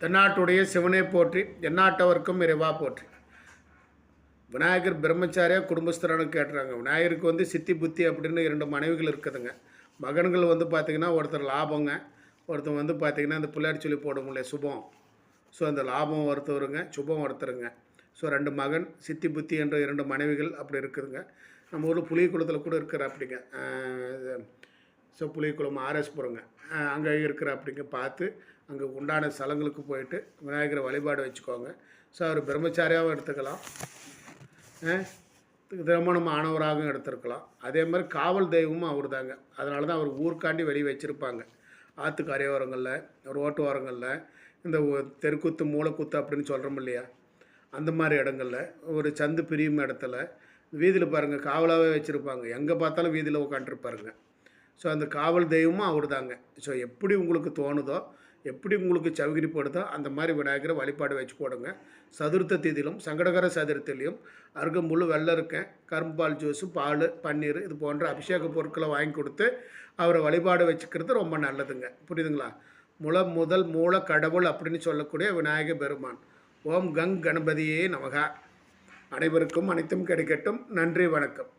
தென்னாட்டுடைய சிவனே போற்றி எந்நாட்டவர்க்கும் இறைவா போற்றி. விநாயகர் பிரம்மச்சாரியா குடும்பஸ்தரனு கேட்டுறாங்க. விநாயகருக்கு வந்து சித்தி புத்தி அப்படின்னு இரண்டு மனைவிகள் இருக்குதுங்க. மகன்கள் வந்து பார்த்திங்கன்னா ஒருத்தர் லாபங்க ஒருத்தர் வந்து பார்த்திங்கன்னா அந்த பிள்ளையார் சொல்லி போட முடியல சுபம். ஸோ அந்த லாபம் ஒருத்தருங்க சுபம் ஒருத்தருங்க. ஸோ ரெண்டு மகன் சித்தி புத்தி என்ற இரண்டு மனைவிகள் அப்படி இருக்குதுங்க. நம்ம ஊரில் புலிக்குளத்தில் கூட இருக்கிற அப்படிங்க ஸோ புலிக்குளம் ஆர்எஸ்புரங்க அங்கே இருக்கிற அப்படிங்க பார்த்து அங்கே உண்டான ஸ்தலங்களுக்கு போயிட்டு விநாயகரை வழிபாடு வச்சுக்கோங்க. ஸோ அவர் பிரம்மச்சாரியாகவும் எடுத்துக்கலாம். திருமணம் ஆனவராகவும் எடுத்திருக்கலாம். அதே மாதிரி காவல் தெய்வமும் அவர் தாங்க அதனால தான் அவர் ஊருக்காண்டி வெளியே வச்சுருப்பாங்க. ஆற்று கரையோரங்களில் ரோட்டு ஓரங்களில் இந்த தெருக்குத்து தெருக்கூத்து அப்படின்னு சொல்கிறோம் இல்லையா? அந்த மாதிரி இடங்களில் ஒரு சந்து பிரியும் இடத்துல வீதியில் பாருங்கள் காவலாகவே வச்சுருப்பாங்க. எங்கே பார்த்தாலும் வீதியில் உட்காந்துருப்பாருங்க ஸோ அந்த காவல் தெய்வமும் அவர் தாங்க ஸோ எப்படி உங்களுக்கு தோணுதோ எப்படி உங்களுக்கு சௌகரியப்படுதோ அந்த மாதிரி விநாயகரை வழிபாடு வச்சு போடுங்க. சதுர்த்த தீதியிலும் சங்கடகர சதுர்த்திலையும் அருகம்புல் வெள்ளம் இருக்கேன் கரும்பால் ஜூஸு பால் பன்னீர் இது போன்ற அபிஷேக பொருட்களை வாங்கி கொடுத்து அவரை வழிபாடு வச்சுக்கிறது ரொம்ப நல்லதுங்க. புரியுதுங்களா? முள முதல் மூல கடவுள் அப்படின்னு சொல்லக்கூடிய விநாயக பெருமான். ஓம் கங் கணபதியே நமகா. அனைவருக்கும் அனைத்தும் கிடைக்கட்டும். நன்றி வணக்கம்.